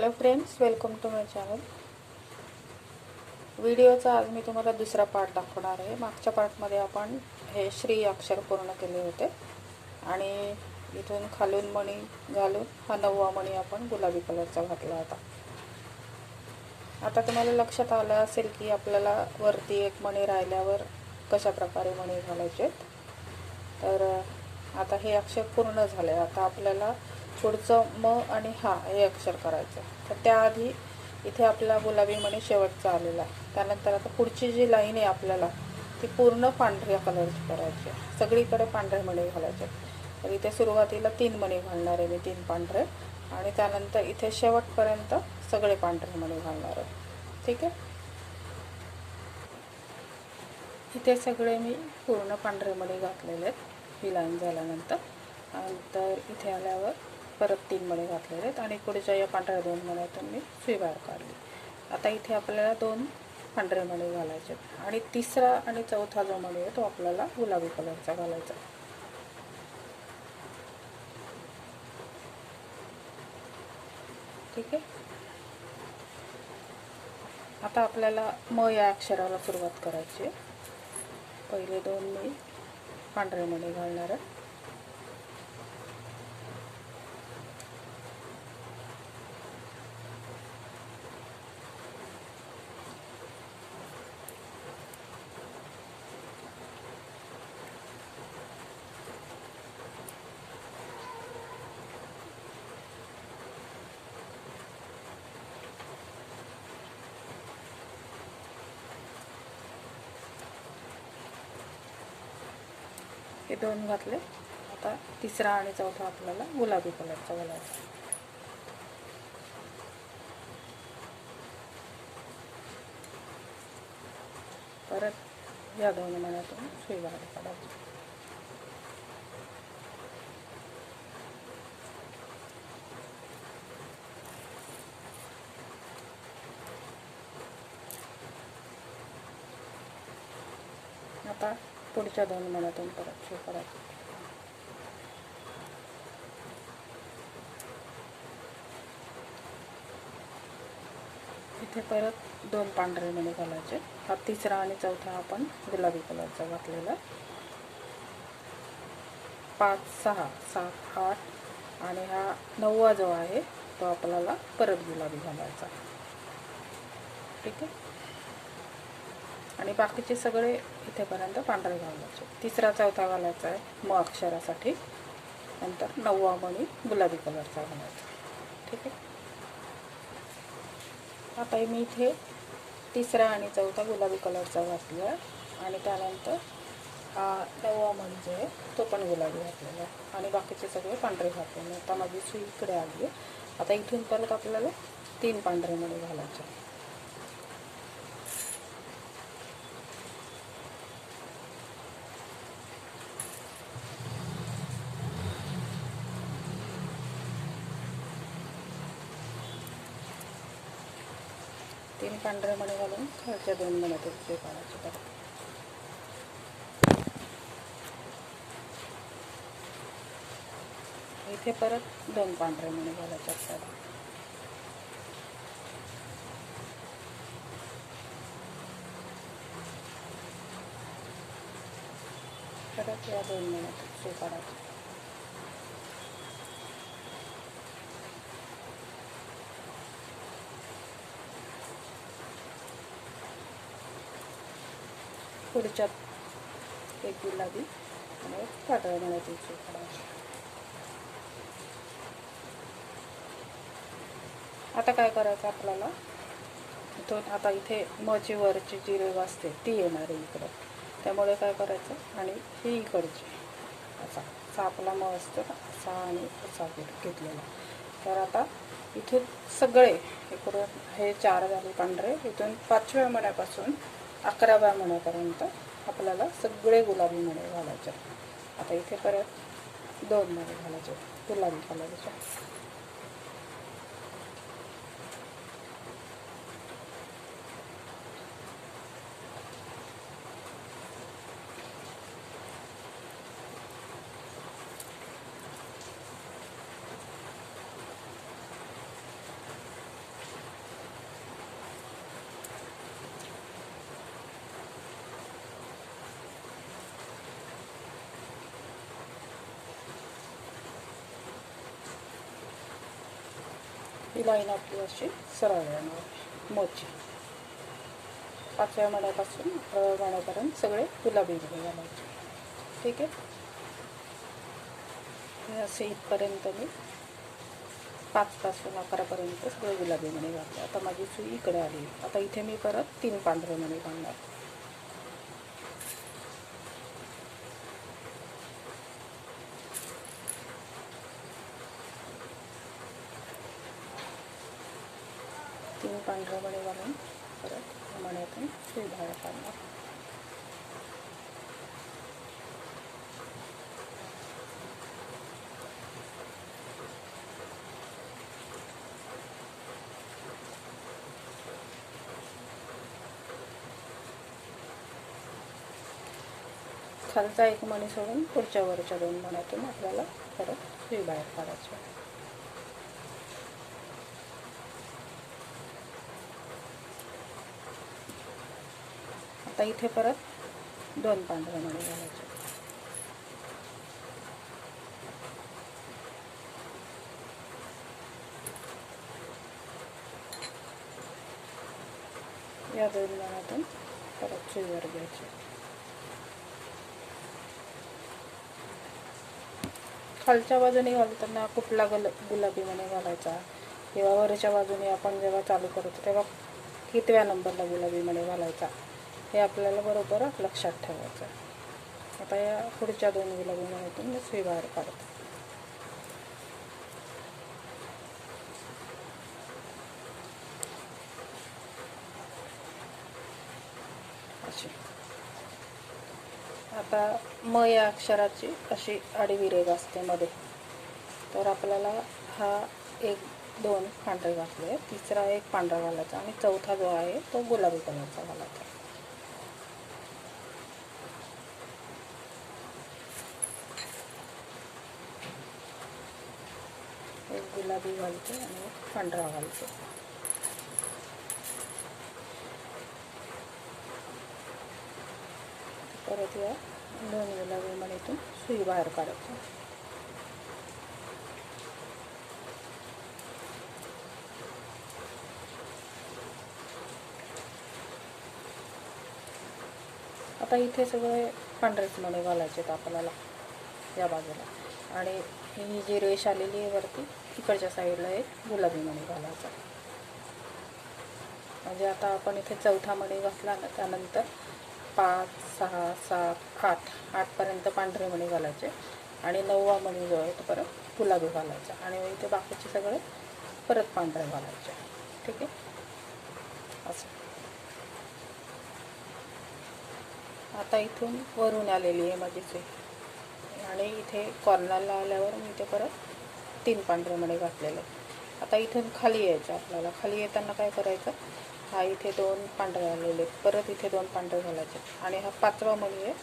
Hello friends welcome to my channel व्हिडिओचा आज मी तुम्हाला दुसरा पार्ट दाखवणार आहे. मागच्या पार्टमध्ये आपण हे श्री अक्षर पूर्ण केले होते. आणि इथून खालून मणी घालून हा नववा मणी आपण गुलाबी कलरचा घातला होता. आता तुम्हाला लक्षात आलं असेल की आपल्याला वरती एक मणी राहिल्यावर कशा प्रकारे मणी घालायचे तर आता हे अक्षर पूर्ण झाले आता आपल्याला पुढचं म आणि हा हे अक्षर करायचं. तर त्याआधी इथे आपला गुलाबी मणी शेवटचा आलेला आहे. त्यानंतर आता पुढची जी लाईन आहे आपल्याला ती पूर्ण पांढऱ्या कलरची करायची आहे. सगळीकडे पांढरे मणी घालायचे तर इथे सुरुवातीला तीन मणी घालणार आहे मी तीन पांढरे. आणि त्यानंतर इथे शेवटपर्यंत सगळे पांढरे मणी घालणार आहे. ठीक आहे? इथे सगळे मी पूर्ण पांढरे मणी घातलेले आहेत. ही लाईन झाल्यानंतर. नंतर इथे आल्यावर परत तीन मळे घातलेले आहेत आणि पुढच्या या पांढऱ्या दोन मण्यातून मी सुई बाहेर काढली. आता इथे आपल्याला दोन पांढरे मळे घालायचे आहेत. आणि तिसरा आणि चौथा जो मळे आहे तो आपल्याला गुलाबी कलरचा घालायचा ठीक आहे? आता आपल्याला म या अक्षराला सुरुवात करायची आहे. पहिले दोन मी पांढरे मळे घालणार आहे. हे दोन घातले. आता तिसरा आणि चौथा आपल्याला गुलाबी कलरचा घालायचा. परत या दोन महिन्यातून सुई बाहेर काढायची आता पुढच्या दोन महिन्यातून परत सुरू काढायची इथे परत दोन पांढरे मणी घालायचे. हा तिसरा आणि चौथा आपण गुलाबी कलरचा घातलेला. पाच सहा सात आठ आणि हा नववा जो आहे तो आपल्याला परत गुलाबी घालायचा. ठीक आहे? आणि बाकीचे सगळे इथेपर्यंत पांढरे घालायचे. तिसरा चौथा घालायचा आहे म अक्षरासाठी. नंतर नववा मणी गुलाबी कलरचा घालायचा. ठीक आहे? आता मी इथे तिसरा आणि चौथा गुलाबी कलरचा घातला आहे. आणि त्यानंतर हा नववा मणी जो आहे तो पण गुलाबी घातलेला आहे. आणि बाकीचे सगळे पांढरे घातलेले आता माझी सुई इकडे आली आहे. आता इथून परत आपल्याला तीन पांढरे मणी घालायचे तीन पांढरे मणी घालून खालच्या दोन मण्यातून ते काढायचे परत इथे परत दोन पांढरे मणी घालायचे आपल्याला परत या दोन मण्यातून ते काढायचे. पुढच्यात एक गुलाबी आणि एक पातळ मण्याची सुई आता काय करायचं आपल्याला? इथून आता इथे मची वरची जी रेव असते ती येणार आहे इकडं. त्यामुळे काय करायचं? आणि ही इकडची. असा असा आपला म असतो असा आणि असा घेतलेला. तर आता इथून सगळे इकडून हे चार झाले पांढरे. इथून पाचव्या मण्यापासून अकराव्या मण्यापर्यंत आपल्याला सगळे गुलाबी मणे घालायचे. आता इथे परत दोन मणे घालायचे. गुलाबी कलरचे लाईन आपली अशी सरळ येणार मोची. पाचव्या मण्यापासून अकराव्या मण्यापर्यंत सगळे गुलाबी मध्ये घालायचे. ठीक आहे? असे इथपर्यंत मी पाचपासून अकरापर्यंत सगळे गुलाबी मणी घातले. आता माझी सुई इकडे आली. आता इथे मी परत तीन पांढरे मणी घालणार. पांढरा वडे घालून परत मण्यातून सुई बाहेर काढणार खालचा एक मणी सोडून पुढच्या वरच्या दोन मण्यातून आपल्याला परत सुई बाहेर काढायची आता इथे परत दोन पांढऱ्या मणी घालायचे. या दोन मनातून परत सुईवर घ्यायचे. खालच्या बाजूने घालताना कुठला गल गुलाबी मणी घालायचा? किंवा वरच्या बाजूने आपण जेव्हा चालू करतो तेव्हा कितव्या नंबरला गुलाबी मणी घालायचा? हे आपल्याला बरोबर लक्षात ठेवायचं आहे. आता या पुढच्या दोन गुलाबी मी सुई बाहेर काढते. अशी. आता म या अक्षराची अशी आडवी रेग असते मध्ये. तर आपल्याला हा एक दोन पांढरे घातले तिसरा एक पांढरा घालायचा आणि चौथा जो आहे तो गुलाबी कलरचा घालायचा एक गुलाबी घालते आणि पांढरा घालते परत या दोन गुलाबी मणीतून सुई बाहेर काढायची आता इथे सगळे पांढरेच मणी घालायचे आहेत आपल्याला या बाजूला. आणि ही जी रेष आलेली आहे वरती इकडच्या साईडला एक गुलाबी मणी घालायचा. म्हणजे आता आपण इथे चौथा मणी घातला ना त्यानंतर पाच सहा सात आठ आठपर्यंत पांढरे मणी घालायचे आणि नववा मणी जो आहे तो परत गुलाबी घालायचा आणि इथे बाकीचे सगळे परत पांढरे घालायचे. ठीक आहे? असं. आता इथून वरून आलेली आहे माझी आणि इथे कॉर्नरला आल्यावर मी इथे परत तीन पांढरे मणी घातलेले. आता इथून खाली यायचं आपल्याला. खाली येताना काय करायचं? हा इथे दोन पांढरे आलेले. आहेत. परत इथे दोन पांढरे घालायचे. आणि हा पाचवा मणी आहे.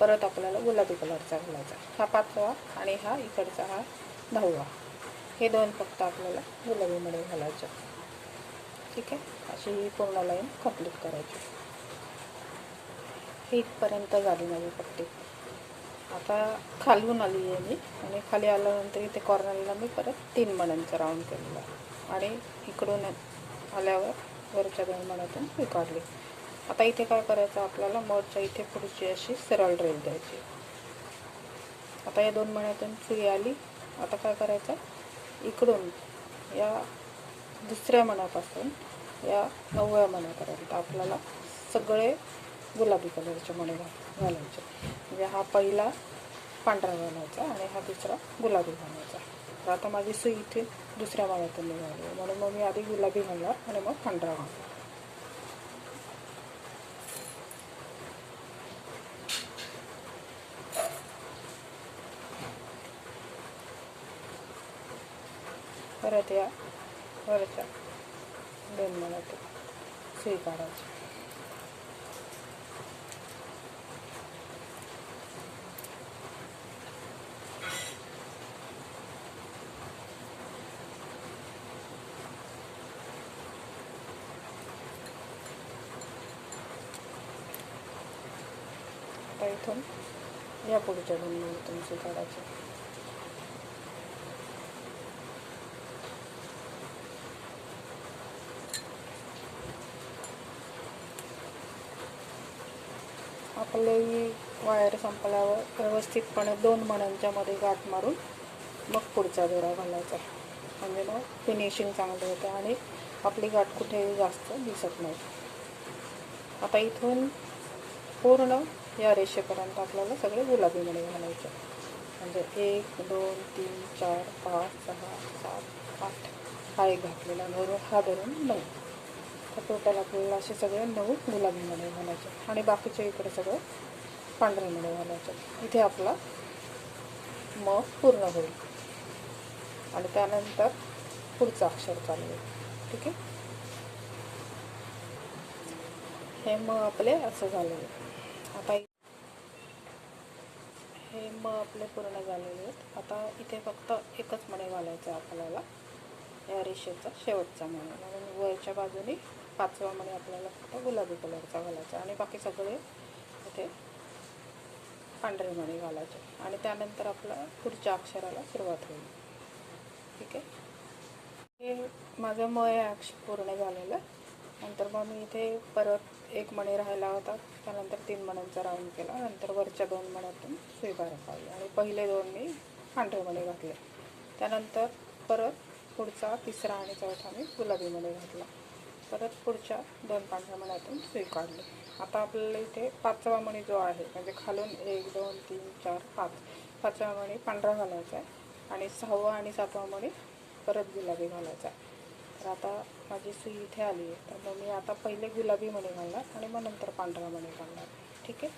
परत आपल्याला गुलाबी कलरचा घालायचा. हा पाचवा आणि हा इकडचा हा दहावा. हे दोन फक्त आपल्याला गुलाबी घालायचं. ठीक आहे? अशी ही पूर्ण लाईन कंप्लीट करायची. ही इथपर्यंत झाली माझी पट्टी. आता खालून आली आहे मी. आणि खाली आल्यानंतर इथे कॉर्नरला मी परत तीन मण्यांचा राऊंड केलेला आणि इकडून आल्यावर वरच्या दोन मण्यातून मी काढली. आता इथे काय करायचं? आपल्याला मोडच्या इथे पुढची अशी सरळ ड्रेल द्यायची. आता या दोन मण्यातून सुई आली. आता काय करायचं? इकडून या दुसऱ्या मनापासून या नवव्या मनापर्यंत आपल्याला सगळे गुलाबी कलरचे मणी घाल घालायचे. म्हणजे हा पहिला पांढरा घालायचा आणि हा दुसरा गुलाबी घालायचा. तर आता माझी सुई इथे दुसऱ्या माळ्यातून निघाली म्हणून मग मी आधी गुलाबी घालणार आणि मग पांढरा घालणार. परत या वरच्या दोन मण्यातून सुई काढायची. या पुढच्या गणमध्ये तुमचे काढायचे. आपलेही वायर संपल्यावर व्यवस्थितपणे दोन मणांच्या मध्ये गाठ मारून मग पुढचा दोरा घालायचा. म्हणजे मग फिनिशिंग चांगलं होतं आणि आपली गाठ कुठेही जास्त दिसत नाही. आता इथून पूर्ण या रेषेपर्यंत आपल्याला सगळे गुलाबी मणी घालायचे. म्हणजे एक दोन तीन चार पाच सहा सात आठ. हा एक घातलेला धरून हा धरून नऊ. तर टोटल आपल्याला असे सगळे नऊ गुलाबी मणी घालायचे. आणि बाकीचे इकडे सगळे पांढरे मणी घालायचे. इथे आपला मग पूर्ण होईल. आणि त्यानंतर पुढचं अक्षर चालू होईल. ठीक आहे? हे मग आपले असं झालेलं आता इ- हे म आपले पूर्ण झालेले आहेत. आता इथे फक्त एकच मणे घालायचं आहे आपल्याला. या रेषेचा शेवटचा मणे. म्हणून वरच्या बाजूने पाचवा मणे आपल्याला फक्त गुलाबी कलरचा घालायचा आणि बाकी सगळे इथे पांढरे मणे घालायचे आणि त्यानंतर आपला पुढच्या अक्षराला सुरुवात होईल. ठीक आहे? हे माझं म हे अक्ष पूर्ण झालेलं नंतर मग मी इथे परत एक मणी राहिला होता त्यानंतर तीन मण्यांचा राऊंड केला नंतर वरच्या दोन मण्यातून सुई बाहेर काढली आणि पहिले दोन मी पांढरे मणी घातले. त्यानंतर परत पुढचा तिसरा आणि चौथा मी गुलाबी मणी घातला. परत पुढच्या दोन पांढऱ्या मण्यातून सुई काढली आता आपल्याला इथे पाचवा मणी जो आहे म्हणजे खालून एक दोन तीन चार पाच पाचवा मणी पांढरा घालायचा आहे आणि सहावा आणि सातवा मणी परत गुलाबी घालायचा आहे. तर आता माझी सुई इथे आली आहे. तर मग मी आता पहिले गुलाबी मणी घालणार आणि मग नंतर पांढरा मणी घालणार. ठीक आहे?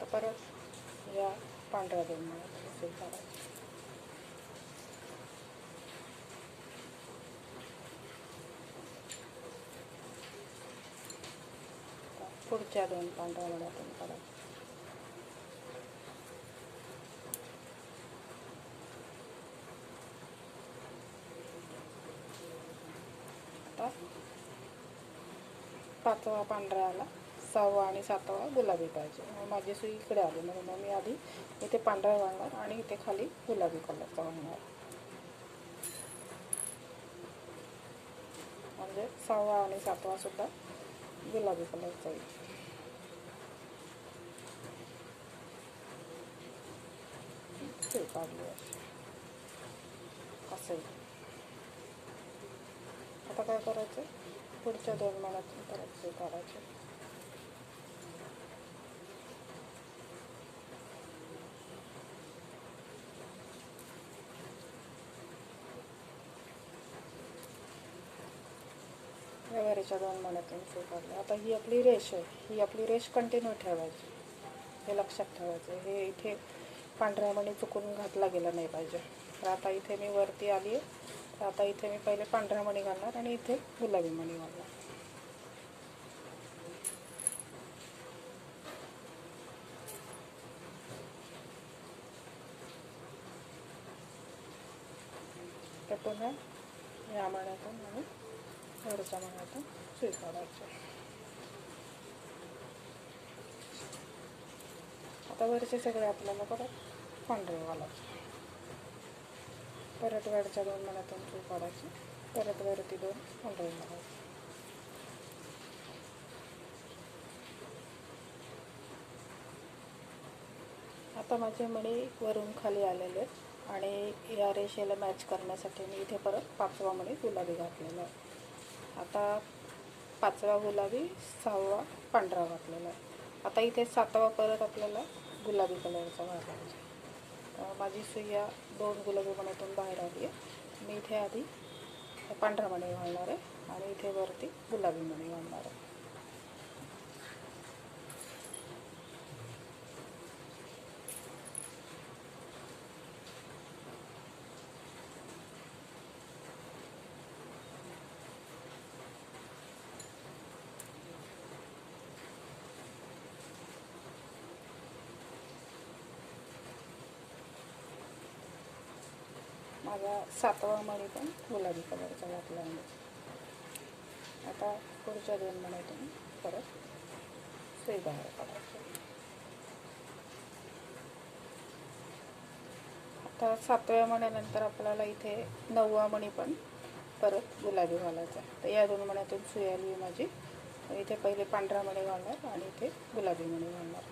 तर परत या पांढऱ्या दोन मण्या पुढच्या दोन पांढऱ्या मण्यातून काढायच्या आता पाचवा पांढरा आला सहावा आणि सातवा गुलाबी पाहिजे. मग माझी सुई इकडे आली. म्हणून मग मी आधी इथे पांढरा घालणार आणि इथे खाली गुलाबी कलरचा घालणार म्हणजे सहावा आणि सातवा सुद्धा गुलाबी कलरचा येईल असं आता काय करायचं? पुढच्या दोन महिन्यातून परत सुई काढायचे. दोन महिन्यातून सुई आता ही आपली रेष आहे. ही आपली रेष कंटिन्यू ठेवायची. हे लक्षात ठेवायचं. हे इथे पांढऱ्या मणी चुकून घातला गेला नाही पाहिजे. तर आता इथे मी वरती आली आहे तर आता इथे मी पहिले पांढऱ्या मणी घालणार आणि इथे गुलाबी मणी घालणार. तर पुन्हा या मण्यातून आणि वरच्या मण्यातून सुई आता वरचे सगळे आपल्याला परत पांढरे घालायचे. परत वरच्या दोन मनातून सुई काढायची. परत वरती दोन पांढरे घालायचे. आता माझे मणी वरून खाली आलेले आहेत आणि या रेषेला मॅच करण्यासाठी मी इथे परत पाचवा मणी गुलाबी घातलेला आहे. आता पाचवा गुलाबी सहावा पांढरा घातलेला आहे. आता इथे सातवा परत आपल्याला गुलाबी कलरचा घालायचा आहे. माझी सुया दोन गुलाबी मण्यातून बाहेर आली आहे. मी इथे आधी पांढरा मणी घालणार आहे आणि इथे वरती गुलाबी मणी घालणार आहे. माझा सातवा मणी पण गुलाबी कलरचा घातला आहे. आता पुढच्या दोन मण्यातून परत सुई बाहेर काढायचं. आता सातव्या मण्यानंतर आपल्याला इथे नववा मणी पण परत गुलाबी घालायचा तर या दोन मण्यातून सुई आली माझी. इथे पहिले पांढरा मणी घालणार आणि इथे गुलाबी मणी घालणार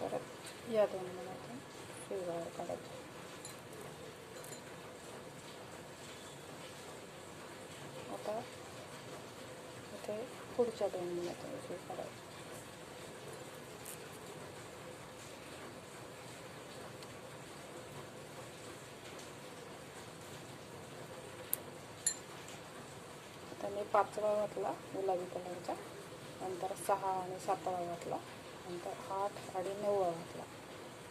परत या दोन मण्यातून सुई बाहेर काढायची. आता इथे पुढच्या दोन मिनिटातून सुई काढायची. आता मी पाचवा घातला गुलाबी कलरचा नंतर सहा आणि सातवा घातला नंतर आठ आणि नववा घातला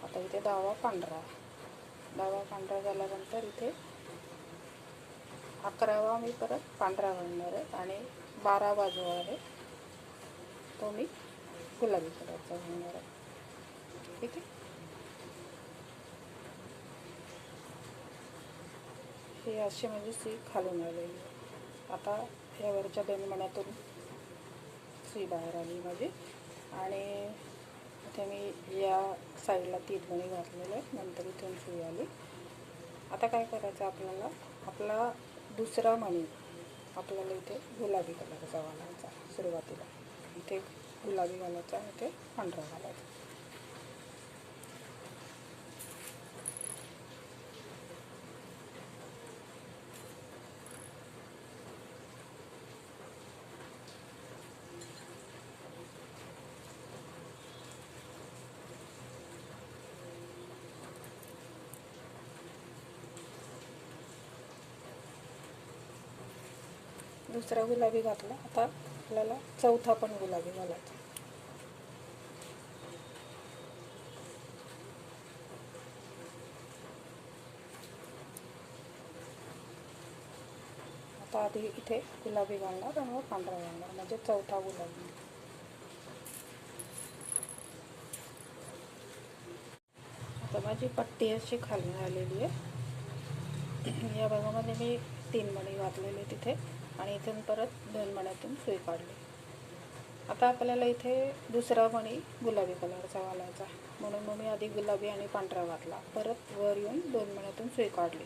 आता इथे दहावा पांढरा. दहावा पांढरा झाल्यानंतर इथे अकरावा मी परत पांढरा घालणार आहे आणि बारा बाजू आहे. तो मी गुलाबी कलरचा घालणार आहे. ठीक आहे? ही अशी म्हणजे सी खालून आलेली आता ह्यावरच्या दोन मण्यातून सी बाहेर आली माझी. आणि इथे मी या साईडला तीन ध्वनी घातलेले आहेत नंतर इथून सुई आली. आता काय करायचं आपल्याला? आपला दुसरा मणी आपल्याला इथे गुलाबी कलरचा घालायचा सुरुवातीला. इथे गुलाबी घालायचा इथे पांढरा घालायचा. दुसरा गुलाबी घातला. आता आपल्याला चौथा पण गुलाबी घालायचा. आता आधी इथे गुलाबी घालणार आणि मग पांढरा घालणार. म्हणजे चौथा गुलाबी. आता माझी पट्टी अशी खाली आलेली आहे. या भागामध्ये मी तीन मणी घातलेले तिथे. आणि इथून परत दोन मण्यातून सुई काढली. आता आपल्याला इथे दुसरा मणी गुलाबी कलरचा घालायचा म्हणून मग मी आधी गुलाबी आणि पांढरा घातला. परत वर येऊन दोन मण्यातून सुई काढली.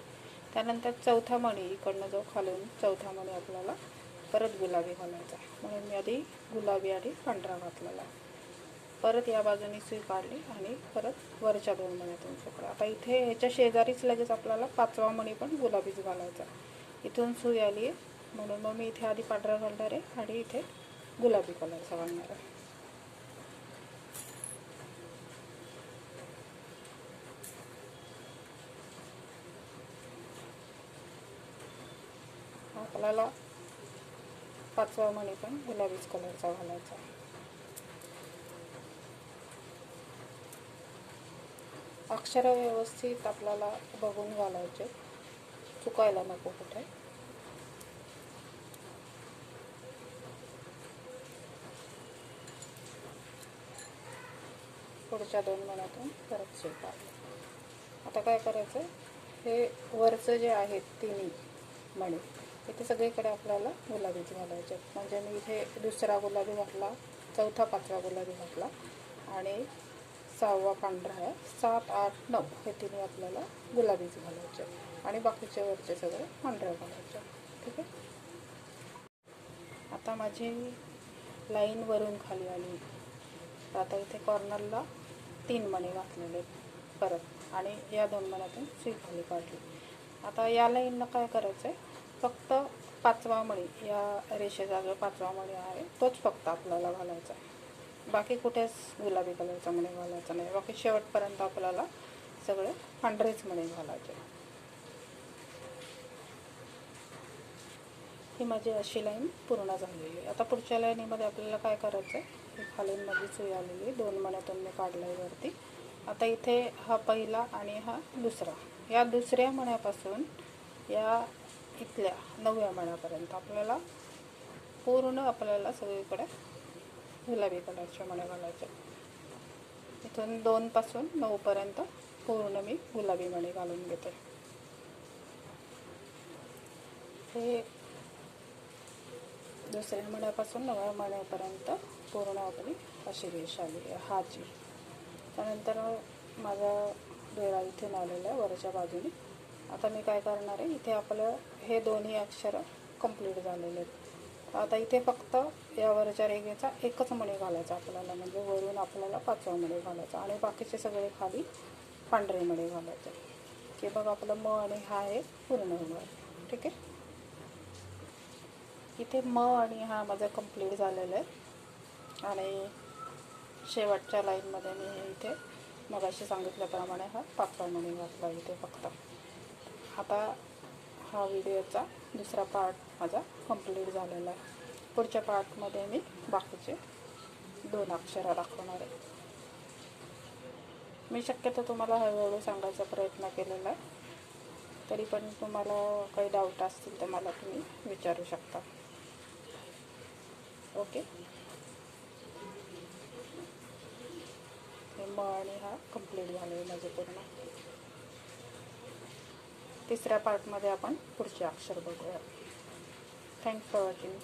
त्यानंतर चौथा मणी इकडनं जो खालून चौथा मणी आपल्याला परत गुलाबी घालायचा म्हणून मी आधी गुलाबी आणि पांढरा घातलेला परत या बाजूने सुई काढली आणि परत वरच्या दोन मण्यातून सुकला आता इथे ह्याच्या शेजारीच लगेच आपल्याला पाचवा मणी पण गुलाबीच घालायचा इथून सुई आली आहे. म्हणून मग मी इथे आधी पांढरा घालणार आहे आणि इथे गुलाबी कलरचा घालणार आहे. आपल्याला पाचवा मणी पण गुलाबीच कलरचा घालायचा अक्षर व्यवस्थित आपल्याला बघून घालायचे. चुकायला नको कुठे. पुढच्या दोन मनातून परत सुई आता काय करायचं हे वरचं जे आहेत तिन्ही मणी इथे सगळीकडे आपल्याला गुलाबीच घालायचे. आहेत. म्हणजे मी इथे दुसरा गुलाबी घातला चौथा पाचवा गुलाबी घातला आणि सहावा पांढरा आहे. सात आठ नऊ हे तिन्ही आपल्याला गुलाबीच घालायचे. आहेत. आणि बाकीचे वरचे सगळे पांढऱ्या घालायचे. ठीक आहे? आता माझी लाईन वरून खाली आली. तर आता इथे कॉर्नरला तीन मणी घातलेले आहेत परत. आणि या दोन मण्यातून सुई खाली काढली. आता या लाईनला काय करायचं आहे फक्त पाचवा मणी या रेषेचा जो पाचवा मणी आहे तोच फक्त आपल्याला घालायचा आहे. बाकी कुठेच गुलाबी कलरचा मणी घालायचा नाही. बाकी शेवटपर्यंत आपल्याला सगळे पांढरेच मणी घालायचे. ही माझी अशी लाईन पूर्ण झालेली आहे. आता पुढच्या लाईनीमध्ये आपल्याला काय करायचं आहे ही खालून माझी सुई आलेली दोन मण्यातून मी काढलं आहे वरती. आता इथे हा पहिला आणि हा दुसरा. या दुसऱ्या मण्यापासून या इथल्या नवव्या मण्यापर्यंत आपल्याला पूर्ण आपल्याला सगळीकडे गुलाबी कलरच्या मण्या घालायच्या इथून दोनपासून नऊपर्यंत पूर्ण मी गुलाबी मणी घालून घेते. हे दुसऱ्या मण्यापासून नव्या मण्यापर्यंत पूर्ण आपली अशी रेष आली आहे हाची. त्यानंतर माझा दोरा इथे आलेला आहे वरच्या बाजूने. आता मी काय करणार आहे इथे आपलं हे दोन्ही अक्षरं कंप्लीट झालेले आहेत. आता इथे फक्त या वरच्या रेगेचा एकच मणी घालायचा आपल्याला म्हणजे वरून आपल्याला पाचवा मणी घालायचा आणि बाकीचे सगळे खाली पांढरे मणी घालायचे. की बघ आपलं म आणि हा हे पूर्ण होणार. ठीक आहे? इथे म आणि हा माझा कंप्लीट झालेला आहे. आणि शेवटच्या लाईनमध्ये मी इथे मगाशी सांगितल्याप्रमाणे हा पाचवा मणी घातला इथे फक्त. आता हा व्हिडिओचा दुसरा पार्ट माझा कंप्लीट झालेला आहे. पुढच्या पार्टमध्ये मी बाकीचे दोन अक्षरं दाखवणार आहे. मी शक्यतो तुम्हाला हळूहळू सांगायचा प्रयत्न केलेला आहे. तरी पण तुम्हाला काही डाऊट असतील तर मला तुम्ही विचारू शकता. ओके. हे म आणि हा कंप्लीट झाले माझे पूर्ण. तिसऱ्या पार्टमध्ये आपण पुढचे अक्षर बघूया. Thanks for watching